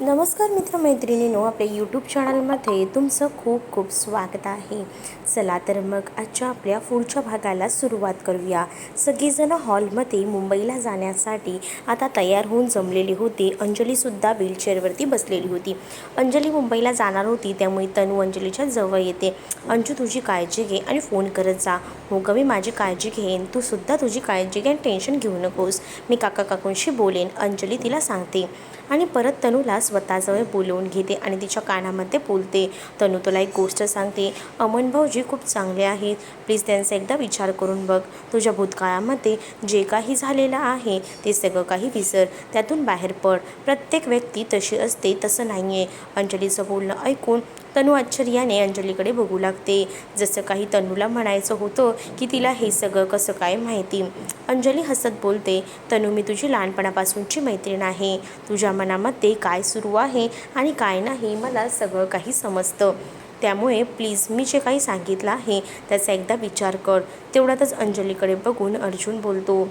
नमस्कार मित्रमैत्रिणींनो आपल्या यूट्यूब चॅनलमध्ये तुमचं खूप खूप स्वागत आहे. चला तर मग आजच्या आपल्या पुढच्या भागाला सुरुवात करूया. सगळीजण हॉलमध्ये मुंबईला जाण्यासाठी आता तयार होऊन जमलेली होती. अंजलीसुद्धा व्हीलचेअरवरती बसलेली होती. अंजली मुंबईला जाणार होती त्यामुळे तनू अंजलीच्या जवळ येते. अंजू तुझी काळजी घे आणि फोन करत जा. हो ग मी माझी काळजी घेईन. तू सुद्धा तुझी काळजी घे आणि टेन्शन घेऊ नकोस. मी काका काकूंशी बोलेन. अंजली तिला सांगते. आणि परत तनूला स्वतःजवळ बोलवून घेते आणि तिच्या कानामध्ये बोलते. तनू तुला एक गोष्ट सांगते. अमन भाऊजी खूप चांगले आहेत. प्लीज त्यांचा एकदा विचार करून बघ. तुझ्या भूतकाळामध्ये जे काही झालेलं आहे ते सगळं काही विसर. त्यातून बाहेर पड. प्रत्येक व्यक्ती तशी असते तसं नाही आहे अंजलीचं बोलणं ऐकून तनू आश्चर्याने अंजलीकडे बघू लागते. जसं काही तनूला म्हणायचं होतं की तिला हे सगळं कसं काय माहिती? अंजली हसत बोलते तनू मी तुझी लहानपणापासूनची मैत्रीण आहे. तुझ्या मनामध्ये काय सुरू आहे आणि काय नाही मला सगळं काही समजतं. त्यामुळे प्लीज मी जे काही सांगितलं आहे त्याचा एकदा विचार कर. तेवढ्यातच अंजलीकडे बघून अर्जुन बोलतो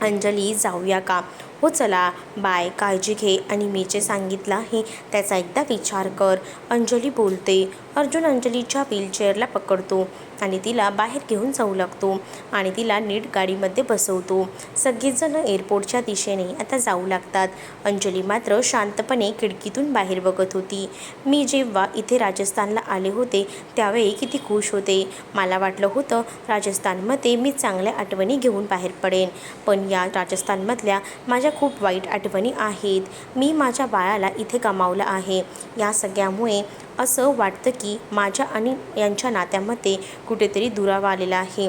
अंजली जाऊया का? हो चला बाय काळजी घे आणि मी जे सांगितलं आहे. त्याचा एकदा विचार कर. अंजली बोलते. अर्जुन अंजलीच्या व्हीलचेअरला पकडतो. आणि तिला बाहेर घेऊन जाऊ लागतो आणि तिला नीट गाडीमध्ये बसवतो. सगळेजण एअरपोर्टच्या दिशेने आता जाऊ लागतात. अंजली मात्र शांतपणे खिडकीतून बाहेर बघत होती. मी जेव्हा इथे राजस्थानला आले होते त्यावेळी किती खुश होते. मला वाटलं होतं राजस्थानमध्ये मी चांगल्या आठवणी घेऊन बाहेर पडेन. पण या राजस्थानमधल्या माझ्या खूप वाईट आठवणी आहेत. मी माझ्या बाळाला इथे गमावलं आहे. या सगळ्यामुळे असं वाटतं की माझ्या आणि यांच्या नात्यामध्ये कुठेतरी दुरावा आलेला आहे.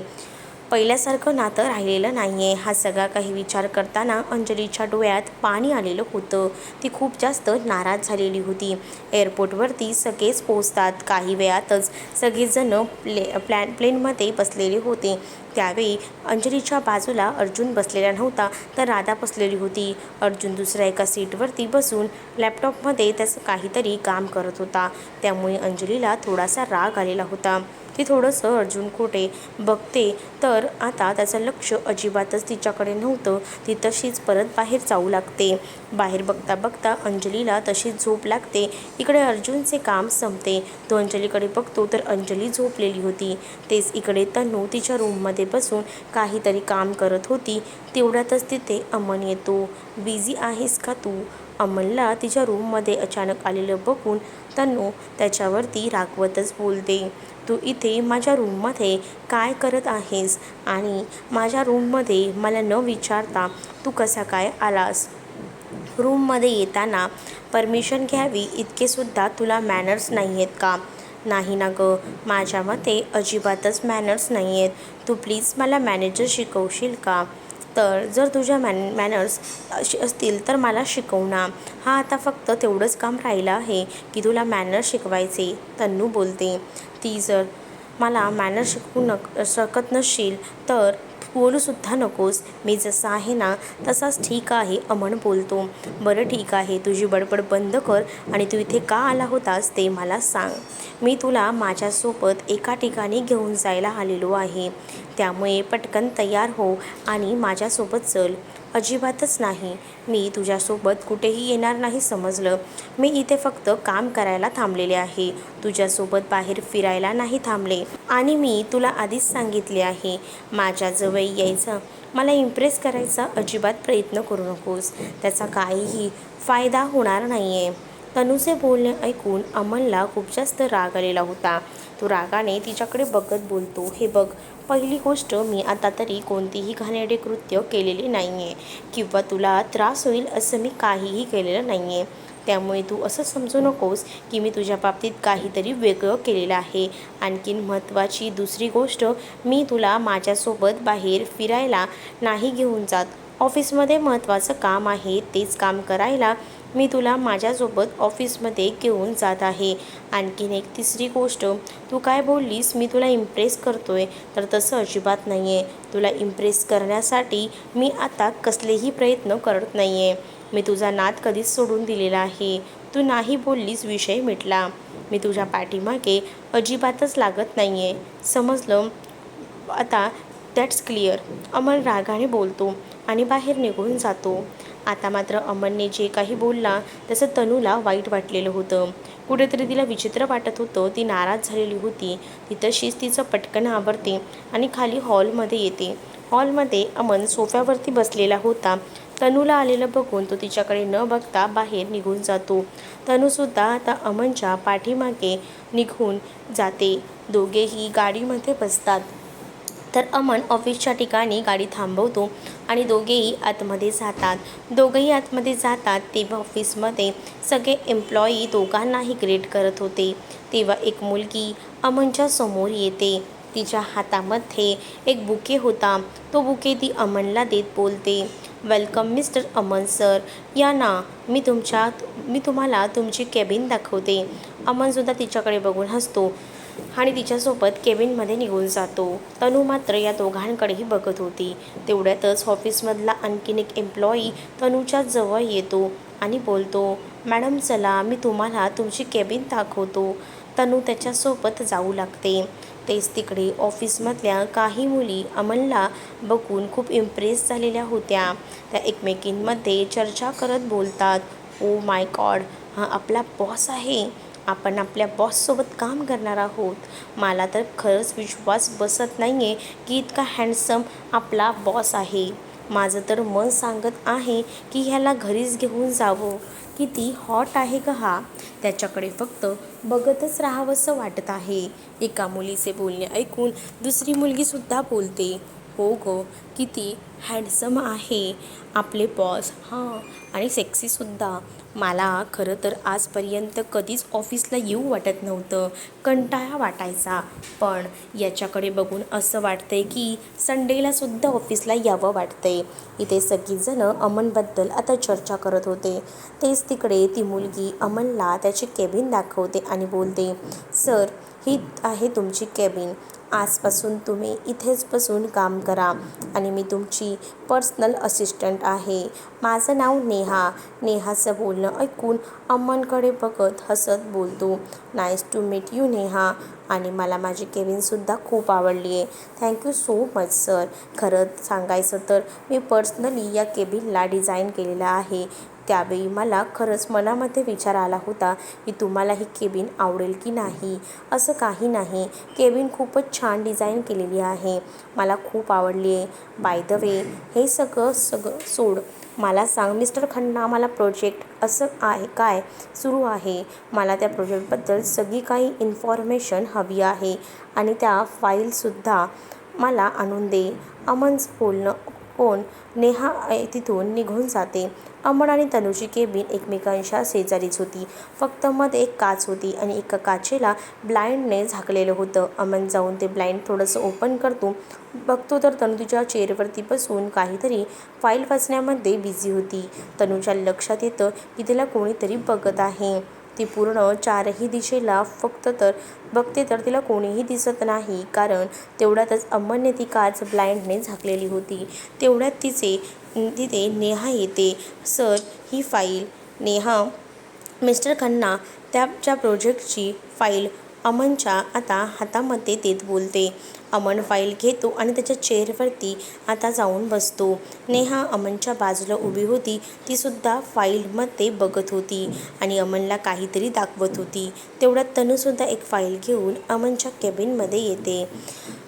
पहिल्यासारखं नातं राहिलेलं नाही आहे हा सगळा काही विचार करताना अंजलीच्या डोळ्यात पाणी आलेलं होतं. ती खूप जास्त नाराज झालेली होती. एअरपोर्टवरती सगळेच पोचतात काही वेळातच सगळेजणं प्ले प्लॅन प्लेनमध्ये बसलेले होते. त्यावेळी अंजलीच्या बाजूला अर्जुन बसलेला नव्हता तर राधा बसलेली होती. अर्जुन दुसऱ्या एका सीटवरती बसून लॅपटॉपमध्ये त्याचं काहीतरी काम करत होता. त्यामुळे अंजलीला थोडासा राग आलेला होता. ती थोडंसं अर्जुन खोटे बघते तर आता त्याचं लक्ष अजिबातच तिच्याकडे नव्हतं. ती तशीच परत बाहेर जाऊ लागते. बाहेर बघता बघता अंजलीला तशीच झोप लागते. इकडे अर्जुनचे काम संपते. तो अंजलीकडे बघतो तर अंजली झोपलेली होती. तेच इकडे तनू तिच्या रूममध्ये बसून काहीतरी काम करत होती तेवढ्यातच तिथे अमन येतो. बिझी आहेस का तू? अमनला तिच्या रूममध्ये अचानक आलेलं बघून तनू त्याच्यावरती रागवतच बोलते. तू इथे माझ्या रूममध्ये काय करत आहेस? आणि माझ्या रूममध्ये मला न विचारता तू कसा काय आलास? रूममध्ये येताना परमिशन घ्यावी इतकेसुद्धा तुला मॅनर्स नाही आहेत का? नाही ना गं. माझ्या मते अजिबातच मॅनर्स नाही आहेत तू प्लीज मला मॅनेजर शिकवशील का? तर जर तुझ्या मॅन मॅनर्स अशी असतील तर मला शिकव ना. हा आता फक्त तेवढंच काम राहिलं आहे की तुला मॅनर्स शिकवायचे. तन्नू बोलते. ती जर मला मॅनर्स शिकवू नक शकत नसशील तर बोलूसुद्धा नकोस. मी जसा आहे ना तसाच ठीक आहे अमन बोलतो. बरं ठीक आहे तुझी बडबड बंद कर आणि तू इथे का आला होतास ते मला सांग. मी तुला माझ्यासोबत एका ठिकाणी घेऊन जायला आलेलो आहे. त्यामुळे पटकन तयार हो आणि माझ्यासोबत चल. अजिबातच नाही. मी तुझ्यासोबत कुठेही येणार नाही समजलं. मी इथे फक्त काम करायला थांबलेले आहे. तुझ्यासोबत बाहेर फिरायला नाही थांबले. आणि मी तुला आधीच सांगितले आहे माझ्याजवळ यायचं. मला इम्प्रेस करायचा अजिबात प्रयत्न करू नकोस. त्याचा काहीही फायदा होणार नाही आहे तनूचे बोलणे ऐकून अमनला खूप जास्त राग आलेला होता. तो रागाने तिच्याकडे बघत बोलतो हे बघ पहिली गोष्ट मी आता तरी कोणतीही घाणेरडे कृत्य केलेले नाही आहे किंवा तुला त्रास होईल असं मी काहीही केलेलं नाही आहे त्यामुळे तू असं समजू नकोस की मी तुझ्या बाबतीत काहीतरी वेगळं केलेलं आहे. आणखीन महत्त्वाची दुसरी गोष्ट मी तुला माझ्यासोबत बाहेर फिरायला नाही घेऊन जात. ऑफिसमध्ये महत्त्वाचं काम आहे तेच काम करायला मी तुला माझ्यासोबत ऑफिसमध्ये घेऊन जात आहे. आणखीन एक तिसरी गोष्ट तू काय बोललीस मी तुला इम्प्रेस करतोय तर तसं अजिबात नाही आहे तुला इम्प्रेस करण्यासाठी मी आता कसलेही प्रयत्न करत नाही आहे मी तुझा नाद कधीच सोडून दिलेला आहे. तू नाही बोललीस विषय मिटला. मी तुझ्या पाठीमागे अजिबातच लागत नाही आहे समजलं? आता दॅट्स क्लिअर अमल रागाने बोलतो आणि बाहेर निघून जातो. आता मात्र अमनने जे काही बोलला तसं तनूला वाईट वाटलेलं होतं. कुठेतरी तिला विचित्र वाटत होतं ती नाराज झालेली होती. ती तशीच तिचं पटकन आवरते आणि खाली हॉलमध्ये येते. हॉलमध्ये अमन सोफ्यावरती बसलेला होता. तनूला आलेलं बघून तो तिच्याकडे न बघता बाहेर निघून जातो. तनूसुद्धा आता अमनच्या पाठीमागे निघून जाते. दोघेही गाडीमध्ये बसतात. तर अमन ऑफिसच्या ठिकाणी गाडी थांबवतो आणि दोघेही आतमध्ये जातात. दोघेही आतमध्ये जातात तेव्हा ऑफिसमध्ये सगळे एम्प्लॉई दोघांनाही ग्रेट करत होते. तेव्हा एक मुलगी अमनच्या समोर येते. तिच्या हातामध्ये एक बुके होता. तो बुके ती अमनला देत बोलते वेलकम मिस्टर अमन सर. या ना मी तुमच्या मी तुम्हाला तुमची कॅबिन दाखवते. अमनसुद्धा तिच्याकडे बघून हसतो. आणि तिच्यासोबत केबिनमध्ये निघून जातो. तनू मात्र या दोघांकडेही बघत होती. तेवढ्यातच ऑफिसमधला आणखीन एक एम्प्लॉई तनूच्या जवळ येतो आणि बोलतो मॅडम चला मी तुम्हाला तुमची केबिन दाखवतो. तनू त्याच्यासोबत जाऊ लागते. तेच तिकडे ऑफिसमधल्या काही मुली अमनला बघून खूप इम्प्रेस झालेल्या होत्या. त्या एकमेकींमध्ये चर्चा करत बोलतात ओ माय गॉड हा आपला बॉस आहे. आपण आपल्या बॉससोबत काम करणार आहोत. मला तर खरंच विश्वास बसत नाही आहे की इतका हँडसम आपला बॉस आहे. माझं तर मन सांगत आहे की ह्याला घरीच घेऊन जावं. किती हॉट आहे का हा. त्याच्याकडे फक्त बघतच राहावंसं वाटत आहे. एका मुलीचे बोलणे ऐकून दुसरी मुलगीसुद्धा बोलते हो गो किती हँडसम आहे. आपले बॉस हां आणि सेक्सीसुद्धा मला खरं तर आजपर्यंत कधीच ऑफिसला येऊ वाटत नव्हतं कंटाळा वाटायचा. पण याच्याकडे बघून असं वाटतंय की संडेलासुद्धा ऑफिसला यावं वाटतंय. इथे सगळीजणं अमनबद्दल आता चर्चा करत होते. तेच तिकडे ती मुलगी अमनला त्याचे केबिन दाखवते आणि बोलते सर ही आहे तुमची केबिन आजपासून तुम्ही इथेच बसून काम करा. आणि मी तुमची पर्सनल असिस्टंट आहे. माझं नाव नेहा. नेहाचं बोलणं ऐकून अम्मांकडे बघत हसत बोलतो. Nice to meet you Neha. आणि मला माझी केबिनसुद्धा खूप आवडली आहे. थँक्यू सो मच सर खरं सांगायचं तर मी पर्सनली या केबिनला डिझाईन केलेला आहे. त्यावेळी मला खरंच मनामध्ये विचार आला होता की तुम्हाला ही केबिन आवडेल की नाही? असं काही नाही. केबिन खूपच छान डिझाईन केलेली आहे. मला खूप आवडली आहे. बाय द वे हे सगळं सगळं सोड. मला सांग मिस्टर खन्ना मला प्रोजेक्ट असं आहे काय? सुरू आहे. मला त्या प्रोजेक्टबद्दल सगळी काही इन्फॉर्मेशन हवी आहे आणि त्या फाईलसुद्धा मला आणून दे. अमन्स बोलणं कोण? नेहा तिथून निघून जाते. अमन आणि तनुची केबिन एकमेकांच्या शेजारीच होती. फक्त मध्ये एक काच होती आणि एका काचेला ब्लाइंडने झाकलेलं होतं. अमन जाऊन ते ब्लाइंड थोडंसं ओपन करतो. बघतो तर तनु तिच्या चेअरवरती बसून काहीतरी फाईल वाचण्यामध्ये बिझी होती. तनुच्या लक्षात येतं की तिला कोणीतरी बघत आहे. ती पूर्ण चारही दिशेला फक्त तर बघते तर तिला कोणीही दिसत नाही. कारण तेवढ्यातच अमनने ती काच ब्लाइंडने झाकलेली होती. तेवढ्यात तिचे तिथे नेहा येते. सर ही फाईल. नेहा मिस्टर खन्ना त्याच्या प्रोजेक्टची फाईल अमनच्या आता हातामध्ये देत बोलते. अमन फाईल घेतो आणि त्याच्या चेअरवरती आता जाऊन बसतो. नेहा अमनच्या बाजूला उभी होती. तीसुद्धा फाईलमध्ये बघत होती आणि अमनला काहीतरी दाखवत होती. तेवढ्यात तनूसुद्धा एक फाईल घेऊन अमनच्या केबिनमध्ये येते.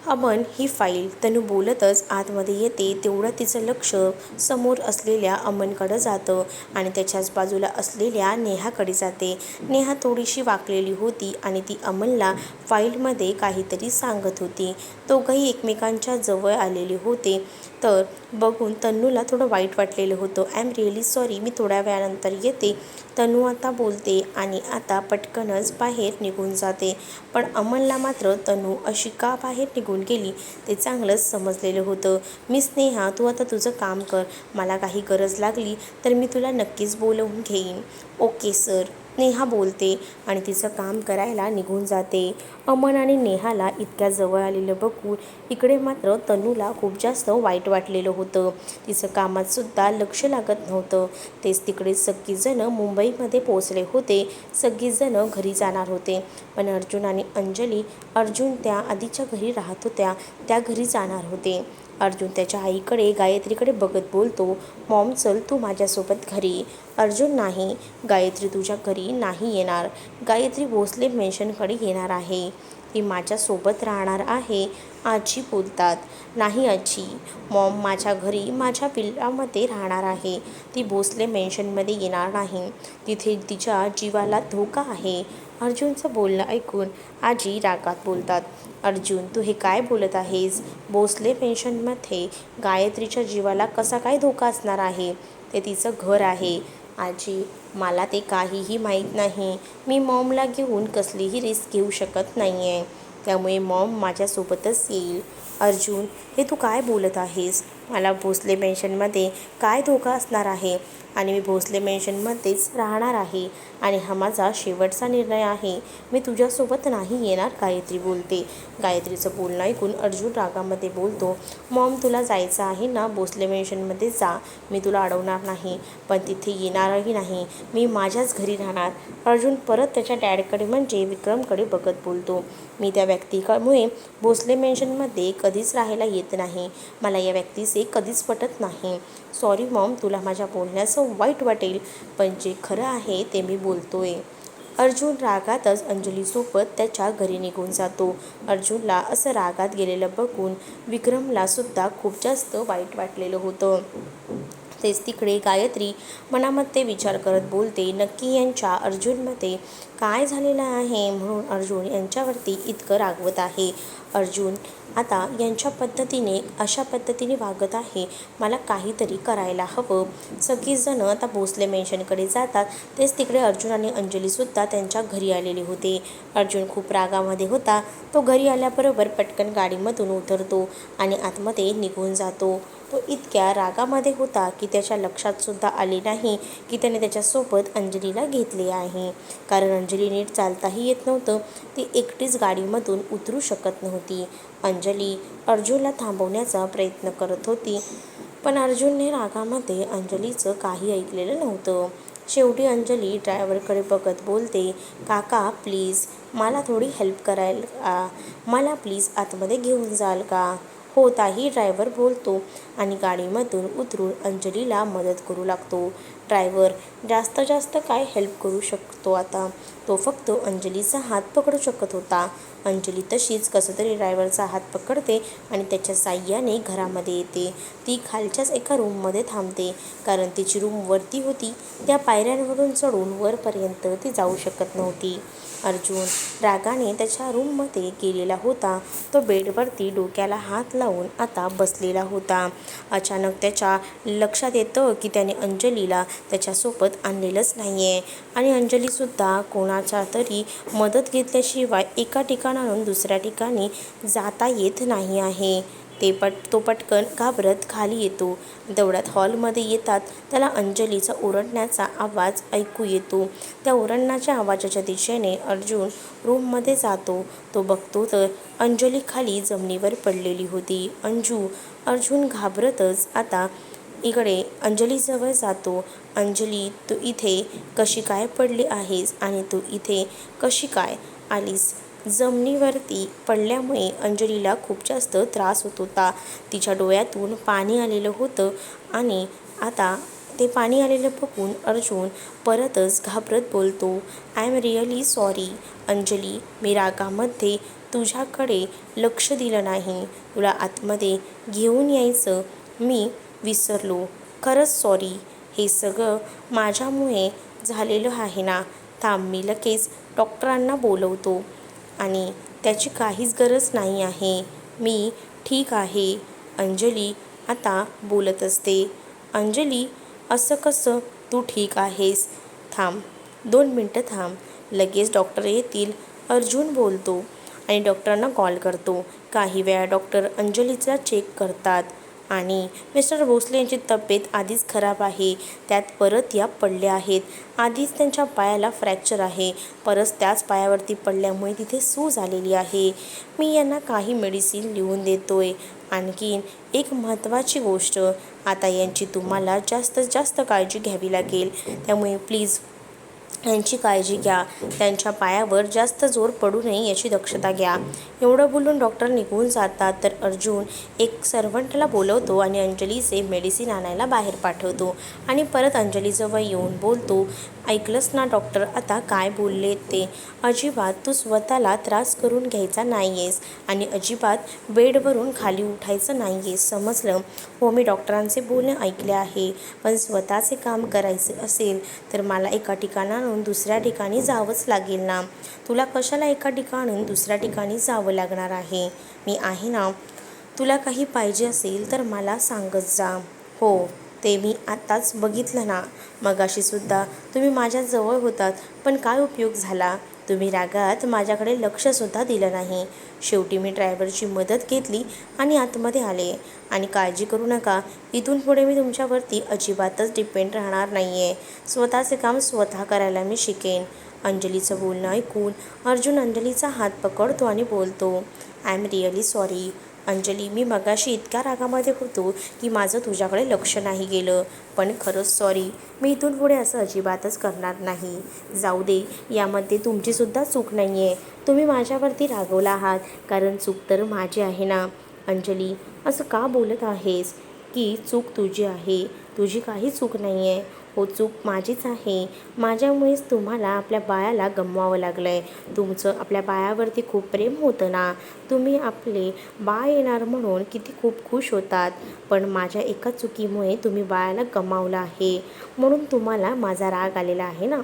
अमन ही फाईल तनू बोलतच आतमध्ये येते तेवढं तिचं लक्ष समोर असलेल्या अमनकडं जातं आणि त्याच्याच बाजूला असलेल्या नेहाकडे जाते. नेहा थोडीशी वाकलेली होती आणि ती अमनला फाईलमध्ये काहीतरी सांगत होती. दोघंही एकमेकांच्या जवळ आलेले होते. तर बघून तन्नूला थोडं वाईट वाटलेलं होतं. आय एम रिअली सॉरी मी थोड्या वेळानंतर येते. तन्नू आता बोलते आणि आता पटकनच बाहेर निघून जाते. पण अमनला मात्र तनू अशी का बाहेर निघून गेली ते चांगलंच समजलेलं होतं. मी स्नेहा तू आता तुझं काम कर. मला काही गरज लागली तर मी तुला नक्कीच बोलवून घेईन. Okay sir. नेहा बोलते आणि तिचं काम करायला निघून जाते. अमन आणि नेहाला इतक्या जवळ आलेलं बघून इकडे मात्र तनूला खूप जास्त वाईट वाटलेलं होतं. तिचं कामातसुद्धा लक्ष लागत नव्हतं. तेच तिकडे सगळीजणं मुंबईमध्ये पोचले होते. सगळीजणं घरी जाणार होते. पण अर्जुन आणि अंजली अर्जुन त्या आधीच्या घरी राहत होत्या. त्या घरी जाणार होते. अर्जुन त्याच्या आईकडे गायत्रीकडे बघत बोलतो मॉम चल तू माझ्यासोबत घरी. अर्जुन नाही. गायत्री तुझ्या घरी नाही येणार. गायत्री भोसले मेन्शनकडे येणार आहे. ती माझ्यासोबत राहणार आहे आजी बोलतात. नाही आजी. मॉम माझ्या घरी माझ्या पिल्लामध्ये राहणार आहे. ती भोसले मेन्शनमध्ये येणार नाही. तिथे तिच्या जीवाला धोका आहे. अर्जुनचं बोलणं ऐकून आजी रागात बोलतात. अर्जुन तू हे काय बोलत आहेस? भोसले पेन्शनमध्ये गायत्रीच्या जीवाला कसा काय धोका असणार आहे? ते तिचं घर आहे. आजी मला ते काहीही माहीत नाही. मी मॉमला घेऊन कसलीही रिस्क घेऊ शकत नाही आहे त्यामुळे मॉम माझ्यासोबतच येईल. अर्जुन हे तू काय बोलत आहेस? मला भोसले मेन्शनमध्ये काय धोका असणार आहे? आणि मी भोसले मेन्शनमध्येच राहणार आहे. आणि हा माझा शेवटचा निर्णय आहे. मी तुझ्यासोबत नाही येणार गायत्री बोलते. गायत्रीचं बोलणं ऐकून अर्जुन रागामध्ये बोलतो मॉम तुला जायचं आहे ना? भोसले मेन्शनमध्ये जा. मी तुला अडवणार नाही. पण तिथे येणारही नाही. मी माझ्याच घरी राहणार. अर्जुन परत त्याच्या डॅडकडे म्हणजे विक्रमकडे बघत बोलतो. मी त्या व्यक्तीमुळे भोसले मेन्शनमध्ये कधीच राहायला येत नाही. मला या व्यक्तीचे कधीच पटत नाही. सॉरी मॉम तुला माझ्या बोलण्याचं वाईट वाटेल पण जे खरं आहे ते मी बोलतोय. अर्जुन रागातच अंजलीसोबत त्याच्या घरी निघून जातो. अर्जुनला असं रागात गेलेलं बघून विक्रमला सुद्धा खूप जास्त वाईट वाटलेलं होतं. तेच तिकडे गायत्री मनामध्ये विचार करत बोलते नक्की यांच्या अर्जुनमध्ये काय झालेलं आहे? म्हणून अर्जुन यांच्यावरती इतकं रागवत आहे. अर्जुन आता यांच्या पद्धतीने अशा पद्धतीने वागत आहे. मला काहीतरी करायला हवं. सगळीजणं आता भोसले मेन्शनकडे जातात. तेच तिकडे अर्जुन आणि अंजलीसुद्धा त्यांच्या घरी आलेले होते. अर्जुन खूप रागामध्ये होता. तो घरी आल्याबरोबर पटकन गाडीमधून उतरतो आणि आतमध्ये निघून जातो. तो इतक्या रागामध्ये होता की त्याच्या लक्षातसुद्धा आले नाही की त्याने त्याच्यासोबत अंजलीला घेतले आहे. कारण अंजली नीट चालताही येत नव्हतं ती एकटीच गाडीमधून उतरू शकत नव्हती. अंजली अर्जुनला थांबवण्याचा प्रयत्न करत होती पण अर्जुनने रागामध्ये अंजलीचं काही ऐकलेलं नव्हतं. शेवटी अंजली ड्रायव्हरकडे बघत बोलते काका प्लीज मला थोडी हेल्प करायला मला प्लीज आतमध्ये घेऊन जाल का? होताही ड्रायव्हर बोलतो आणि गाडीमधून उतरून अंजलीला मदत करू लागतो. ड्रायव्हर जास्त जास्त काय हेल्प करू शकतो आता? तो फक्त अंजलीचा हात पकडू शकत होता. अंजली तशीच कसं तरी ड्रायव्हरचा हात पकडते आणि त्याच्या साह्याने घरामध्ये येते. ती खालच्याच एका रूममध्ये थांबते. कारण तिची रूम वरती होती. त्या पायऱ्यांवरून चढून वरपर्यंत ती जाऊ शकत नव्हती. अर्जुन रागाने त्याच्या रूममध्ये गेलेला होता. तो बेडवरती डोक्याला हात लावून आता बसलेला होता. अचानक त्याच्या लक्षात येतं की त्याने अंजलीला त्याच्यासोबत आणलेलंच नाही आहे आणि अंजलीसुद्धा कोणाच्या तरी मदत घेतल्याशिवाय एका ठिकाणाहून दुसऱ्या ठिकाणी जाता येत नाही आहे. ते पट तो पटकन घाबरत खाली येतो. दौड्यात हॉलमध्ये येतात. त्याला अंजलीचा ओरडण्याचा आवाज ऐकू येतो. त्या ओरडण्याच्या आवाजाच्या दिशेने अर्जुन रूममध्ये जातो. तो बघतो तर अंजली खाली जमिनीवर पडलेली होती. अंजू अर्जुन घाबरतच आता इकडे अंजलीजवळ जातो. अंजली तू इथे कशी काय पडली आहेस आणि तू इथे कशी काय आलीस? जमिनीवरती पडल्यामुळे अंजलीला खूप जास्त त्रास होत होता. तिच्या डोळ्यातून पाणी आलेलं होतं आणि आता ते पाणी आलेलं बघून अर्जुन परतच घाबरत बोलतो I am really sorry Anjali. मी रागामध्ये तुझ्याकडे लक्ष दिलं नाही. तुला आतमध्ये घेऊन यायचं. मी विसरलो. खरंच सॉरी हे सगळं माझ्यामुळे झालेलं आहे ना? थांब मी लगेच डॉक्टरांना बोलवतो. आणि त्याची काहीच गरज नाही आहे. मी ठीक आहे. अंजली आता बोलत असते. अंजली असं कसं? तू ठीक आहेस? थांब दोन मिनटं थांब. लगेच डॉक्टर येतील. अर्जुन बोलतो आणि डॉक्टरांना कॉल करतो. काही वेळा डॉक्टर अंजलीचा चेक करतात. आणि मिस्टर भोसले यांची तब्येत आधीच खराब आहे. त्यात परत या पडल्या आहेत. आधीच त्यांच्या पायाला फ्रॅक्चर आहे. परत त्याच पायावरती पडल्यामुळे तिथे सूज आलेली आहे. मी यांना काही मेडिसिन लिहून देतोय. आणखीन एक महत्त्वाची गोष्ट आता यांची तुम्हाला जास्तीत जास्त काळजी घ्यावी लागेल. त्यामुळे प्लीज यांची काळजी घ्या. त्यांच्या पायावर जास्त जोर पडू नये याची दक्षता घ्या. एवढं बोलून डॉक्टर निघून जातात. तर अर्जुन एक सर्वंटला बोलवतो आणि अंजलीचे मेडिसिन आणायला बाहेर पाठवतो आणि परत अंजलीजवळ येऊन बोलतो ऐकलंस ना डॉक्टर आता काय बोलले ते? अजिबात तू स्वतःला त्रास करून घ्यायचा नाही आहेस आणि अजिबात बेडवरून खाली उठायचं नाही आहेस समजलं? हो मी डॉक्टरांचे बोलणे ऐकले आहे. पण स्वतःचे काम करायचे असेल तर मला एका ठिकाणाहून दुसऱ्या ठिकाणी जावंच लागेल ना. तुला कशाला एका ठिकाणून दुसऱ्या ठिकाणी जावं लागणार आहे? मी आहे ना. तुला काही पाहिजे असेल तर मला सांगत जा. हो ते मी आत्ताच बघितलं ना. मगाशीसुद्धा तुम्ही माझ्याजवळ होतात पण काय उपयोग झाला? तुम्ही रागात माझ्याकडे लक्षसुद्धा दिलं नाही. शेवटी मी ड्रायव्हरची मदत घेतली आणि आतमध्ये आले. आणि काळजी करू नका. इथून पुढे मी तुमच्यावरती अजिबातच डिपेंड राहणार नाही आहे स्वतःचे काम स्वतः करायला मी शिकेन. अंजलीचं बोलणं ऐकून अर्जुन अंजलीचा हात पकडतो आणि बोलतो I am really sorry Anjali मी मगाशी इतक्या रागामध्ये होतो की माझं तुझ्याकडे लक्ष नाही गेलं. पण खरंच सॉरी मी इथून पुढे असं अजिबातच करणार नाही. जाऊ दे यामध्ये तुमचीसुद्धा चूक नाही आहे तुम्ही माझ्यावरती रागवला आहात कारण चूक तर माझी आहे ना. अंजली असं का बोलत आहेस? की चूक तुझी आहे. तुझी काही चूक नाही आहे हो चूक माझीच आहे. माझ्यामुळेच तुम्हाला आपल्या बाळाला गमवावं लागलं आहे तुमचं आपल्या बाळावरती खूप प्रेम होतं ना. तुम्ही आपले बाळ येणार म्हणून किती खूप खुश होतात. पण माझ्या एका चुकीमुळे तुम्ही बाळाला गमावलं आहे. म्हणून तुम्हाला माझा राग आलेला आहे ना.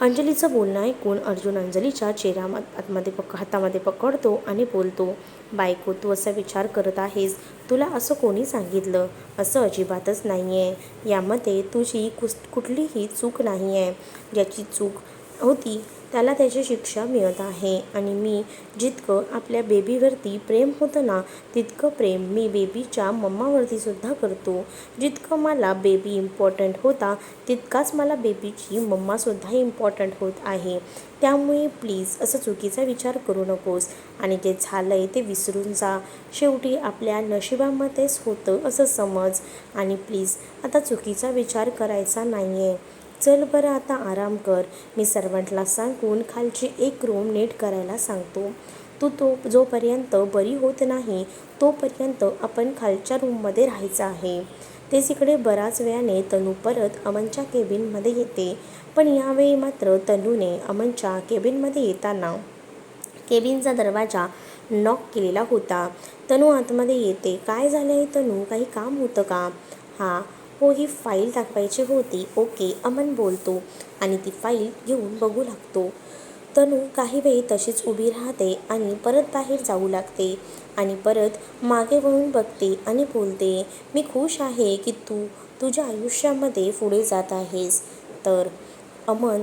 अंजलीचं बोलणं ऐकून अर्जुन अंजलीच्या चेहरा आतमध्ये पक हातामध्ये पकडतो आणि बोलतो बायको तू असा विचार करत आहेस. तुला असं कोणी सांगितलं? असं अजिबातच नाही आहे यामध्ये तुझी कुस कुठलीही चूक नाही आहे ज्याची चूक होती त्याला त्याची शिक्षा मिळत आहे. आणि मी जितकं आपल्या बेबीवरती प्रेम होतं ना तितकं प्रेम मी बेबीच्या मम्मावरतीसुद्धा करतो. जितकं मला बेबी इम्पॉर्टंट होता तितकाच मला बेबीची मम्मासुद्धा इम्पॉर्टंट होत आहे. त्यामुळे प्लीज असं चुकीचा विचार करू नकोस. आणि जे झालं आहे ते विसरून जा. शेवटी आपल्या नशिबामध्येच होतं असं समज. आणि प्लीज आता चुकीचा विचार करायचा नाही आहे चल बरं आता आराम कर. मी सर्वंटला सांगून खालची एक रूम नीट करायला सांगतो. तू तो जोपर्यंत बरी होत नाही तोपर्यंत आपण खालच्या रूममध्ये राहायचं आहे. ते तिकडे बराच वेळाने तनू परत अमनच्या केबिनमध्ये येते. पण यावेळी मात्र तनूने अमनच्या केबिनमध्ये येताना केबिनचा दरवाजा नॉक केलेला होता. तनू आतमध्ये येते. काय झालं आहे तनू? काही काम होतं का? हां हो ही फाईल दाखवायची होती. ओके अमन बोलतो आणि ती फाईल घेऊन बघू लागतो. तनू काही वेळ तशीच उभी राहते आणि परत बाहेर जाऊ लागते आणि परत मागे वळून बघते आणि बोलते मी खुश आहे की तू तुझ्या आयुष्यामध्ये पुढे जात आहेस. तर अमन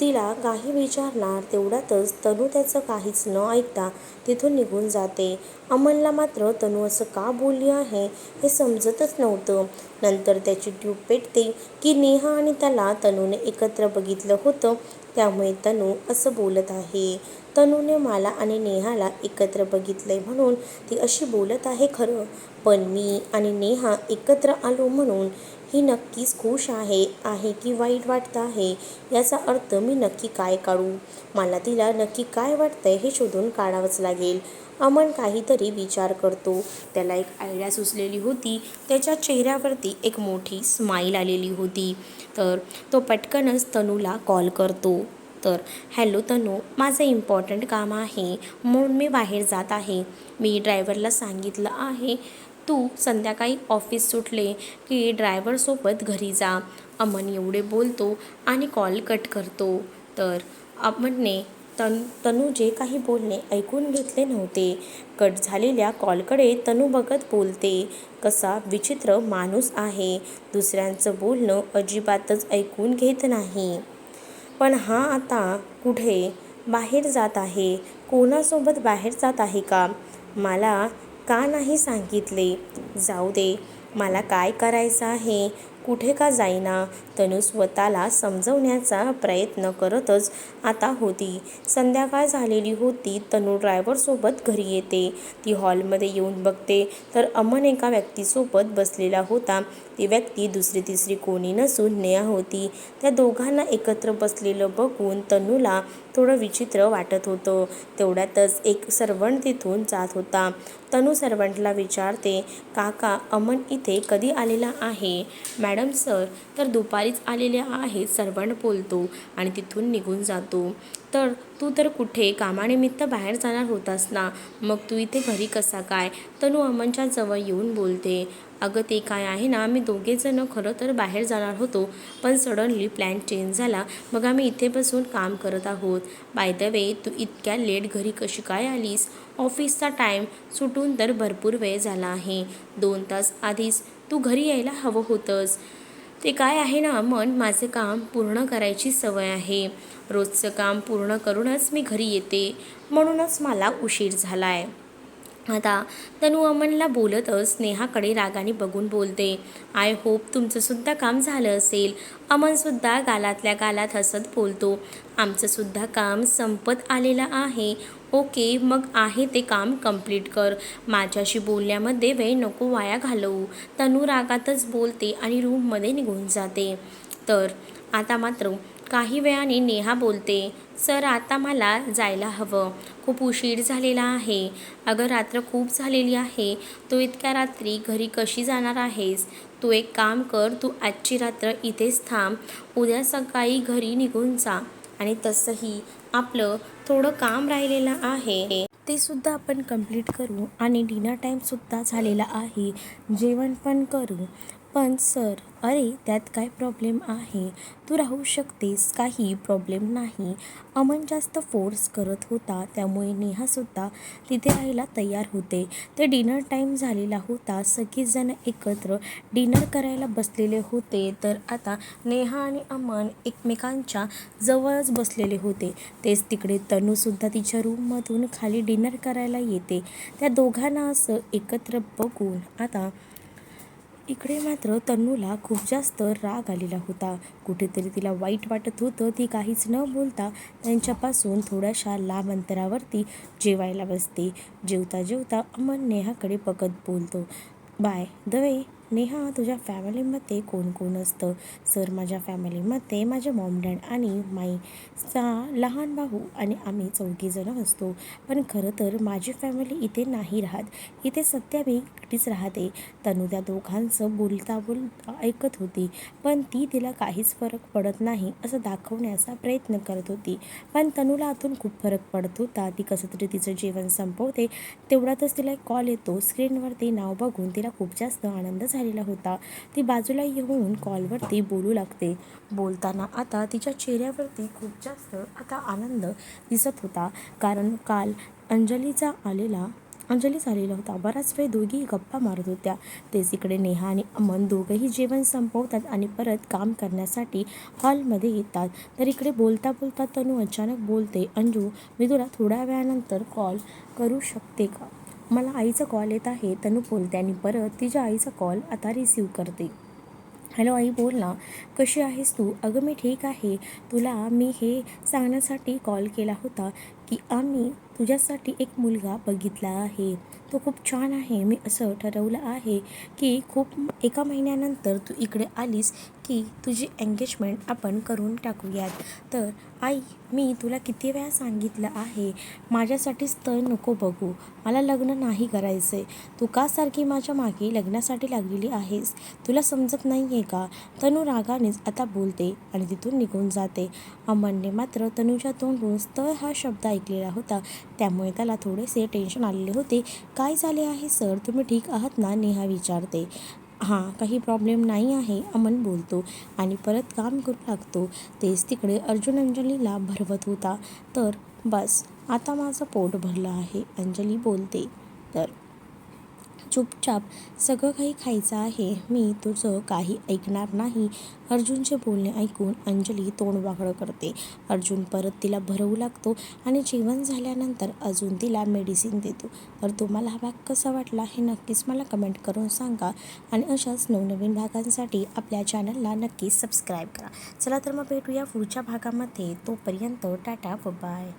तिला काही विचारणार तेवढ्यातच तनू त्याचं काहीच न ऐकता तिथून निघून जाते. अमलला मात्र तनू असं का बोलली आहे हे समजतच नव्हतं. नंतर त्याची ट्यूब पेटते की नेहा आणि त्याला तनूने एकत्र बघितलं होतं. त्यामुळे तनू असं बोलत आहे. तनूने मला आणि नेहाला एकत्र बघितलंय म्हणून ती अशी बोलत आहे खरं. पण मी आणि नेहा एकत्र आलो म्हणून ही नक्कीच खुश आहे आहे की वाईट वाटतं आहे याचा अर्थ मी नक्की काय काढू? मला तिला नक्की काय वाटतंय हे शोधून काढावंच लागेल. अमन काहीतरी विचार करतो. त्याला एक आयडिया सुचलेली होती. त्याच्या चेहऱ्यावरती एक मोठी स्माईल आलेली होती. तर तो पटकनच तनूला कॉल करतो. तर हॅलो तनू. माझं इम्पॉर्टंट काम आहे. म्हणून मी बाहेर जात आहे. मी ड्रायव्हरला सांगितलं आहे. तू संध्याकाळी ऑफिस सुटले की ड्रायव्हरसोबत घरी जा. अमन एवढे बोलतो आणि कॉल कट करतो. तर अमनने तन तनू जे काही बोलणे ऐकून घेतले नव्हते. कट झालेल्या कॉलकडे तनू बघत बोलते कसा विचित्र माणूस आहे. दुसऱ्यांचं बोलणं अजिबातच ऐकून घेत नाही. पण हा आता कुठे? बाहेर जात आहे. कोणासोबत बाहेर जात आहे का? मला का नाही सांगितले. जाऊ दे. मला काय करायचं आहे? कुठे का जाईना? तनू स्वतःला समजवण्याचा प्रयत्न करतच आता होती. संध्याकाळ झालेली होती तनू ड्रायव्हरसोबत घरी येते. ती हॉलमध्ये येऊन बघते. तर अमन एका व्यक्तीसोबत बसलेला होता. ती व्यक्ती दुसरी तिसरी कोणी नसून नेहा होती. त्या दोघांना एकत्र बसलेलं बघून तनूला थोडं विचित्र वाटत होतं. तेवढ्यातच एक सर्वंट तिथून जात होता. तनू सर्वंटला विचारते काका अमन इथे कधी आलेला आहे? मॅडम सर तर सकाळीच आलेले आहे. सर्वंट बोलतो आणि तिथून निघून जातो. तर तू तर कुठे कामानिमित्त बाहेर जाणार होतास ना? मग तू इथे घरी कसा काय? तनू अमनच्या जवळ येऊन बोलते. अगं ते काय आहे ना? आम्ही दोघेजणं खरं तर बाहेर जाणार होतो. पण सडनली प्लॅन चेंज झाला. मग आम्ही इथे बसून काम करत आहोत. बाय द वे तू इतक्या लेट घरी कशी काय आलीस? ऑफिसचा टाईम सुटून तर भरपूर वेळ झाला आहे. दोन तास आधीच तू घरी यायला हवं होतंस. ते काय आहे ना मन माझे काम पूर्ण करायची सवय आहे. रोजचं काम पूर्ण करूनच मी घरी येते. म्हणूनच मला उशीर झाला आहे आता तनु अमनला बोलतच स्नेहाकडे रागाने बघून बोलते. आय होप तुमचंसुद्धा काम झालं असेल. अमनसुद्धा गालातल्या गालात हसत बोलतो. आमचंसुद्धा काम संपत आलेलं आहे. ओके मग आहे ते काम कंप्लीट कर. माझ्याशी बोलण्यामध्ये वेळ नको वाया घालवू. तनू रागातच बोलते आणि रूममध्ये निघून जाते. तर आता मात्र काही वेळाने नेहा बोलते सर आता मला जायला हवं. खूप उशीर झालेला आहे. अगं रात्र खूप झालेली आहे. तू इतक्या रात्री घरी कशी जाणार आहेस? तू एक काम कर तू आजची रात्र इथेच थांब. उद्या सकाळी घरी निघून जा. आणि तसंही आपलं थोडं काम राहिलेलं आहे. ते सुद्धा आपण कंप्लीट करू. आणि डिनर टाईमसुद्धा झालेला आहे. जेवण पण करू. पण सर अरे त्यात काय प्रॉब्लेम आहे? तू राहू शकतेस काही प्रॉब्लेम नाही. अमन जास्त फोर्स करत होता त्यामुळे नेहासुद्धा तिथे राहायला तयार होते. ते डिनर टाईम झालेला होता सगळीजणं एकत्र डिनर करायला बसलेले होते. तर आता नेहा आणि अमन एकमेकांच्या जवळच बसलेले होते. तेच तिकडे तनूसुद्धा तिच्या रूममधून खाली डिनर करायला येते. त्या दोघांना असं एकत्र बघून आता इकडे मात्र तन्नूला खूप जास्त राग आलेला होता. कुठेतरी तिला वाईट वाटत होतं ती काहीच न बोलता त्यांच्यापासून थोड्याशा लांब अंतरावरती जेवायला बसते. जेवता जेवता अमन नेहाकडे बघत बोलतो बाय द वे नेहा तुझ्या फॅमिलीमध्ये कोण कोण असतं? सर माझ्या फॅमिलीमध्ये माझ्या मॉम डॅड आणि माईचा लहान भाऊ आणि आम्ही चौघीजणं असतो. पण खरं तर माझी फॅमिली इथे नाही राहत. इथे सध्या मी एकटीच राहते. तनु त्या दोघांचं बोलता बोलता ऐकत होती. पण ती तिला काहीच फरक पडत नाही असं दाखवण्याचा प्रयत्न करत होती. पण तनूला आतून खूप फरक पडत होता. ती कसं तरी तिचं जेवण संपवते. तेवढ्यातच तिला एक कॉल येतो. स्क्रीनवरती नाव बघून तिला खूप जास्त आनंद झाला. झालेला होता. ती बाजूला येऊन कॉलवरती बोलू लागते. बोलताना आता तिच्या चेहऱ्यावरती खूप जास्त आता आनंद दिसत होता. कारण काल अंजलीचा आलेला अंजली झालेला होता. बराच वेळ दोघी गप्पा मारत होत्या. तेच इकडे नेहा आणि अमन दोघंही जेवण संपवतात आणि परत काम करण्यासाठी हॉलमध्ये येतात. तर इकडे बोलता बोलता तनू अचानक बोलते अंजू मी तुला थोड्या वेळानंतर कॉल करू शकते का? मला आईचा कॉल येत आहे. तनू बोलते आणि परत तिच्या आईचा कॉल आता रिसीव करते. हॅलो आई बोल ना. कशी आहेस तू? अगं मी ठीक आहे. तुला मी हे सांगण्यासाठी कॉल केला होता की आम्ही तुझ्यासाठी एक मुलगा बघितला आहे. तो खूप छान आहे. मी असं ठरवलं आहे की खूप एका महिन्यानंतर तू इकडे आलीस की तुझी एंगेजमेंट आपण करून टाकूयात. तर आई मी तुला किती वेळा सांगितलं आहे माझ्यासाठी स्थळ नको बघू. मला लग्न नाही करायचं आहे तू का सारखी माझ्या मागे लग्नासाठी लागलेली आहेस? तुला समजत नाही आहे का? तनू रागानेच आता बोलते आणि तिथून निघून जाते. अमनने मात्र तनूच्या तोंडून स्थळ हा शब्द ऐकलेला होता. त्यामुळे त्याला थोडेसे टेन्शन आलेले होते. काय झाले आहे सर तुम्ही ठीक आहात ना? नेहा विचारते. हां काही प्रॉब्लेम नाही आहे अमन बोलतो आणि परत काम करू लागतो. तेच तिकडे अर्जुन अंजलीला भरवत होता. तर बस आता माझं पोट भरलं आहे अंजली बोलते. तर चुपचाप सगळं काही खायचं आहे मी तुझं काही ऐकणार नाही अर्जुनचे बोलणे ऐकून अंजली तोंड वाकडं करते. अर्जुन परत तिला भरवू लागतो आणि जेवण झाल्यानंतर अजून तिला मेडिसिन देतो. तर तुम्हाला हा भाग कसा वाटला हे नक्कीच मला कमेंट करून सांगा आणि अशाच नवनवीन भागांसाठी आपल्या चॅनलला नक्कीच सबस्क्राईब करा. चला तर मग भेटूया पुढच्या भागामध्ये. तोपर्यंत टाटा व बाय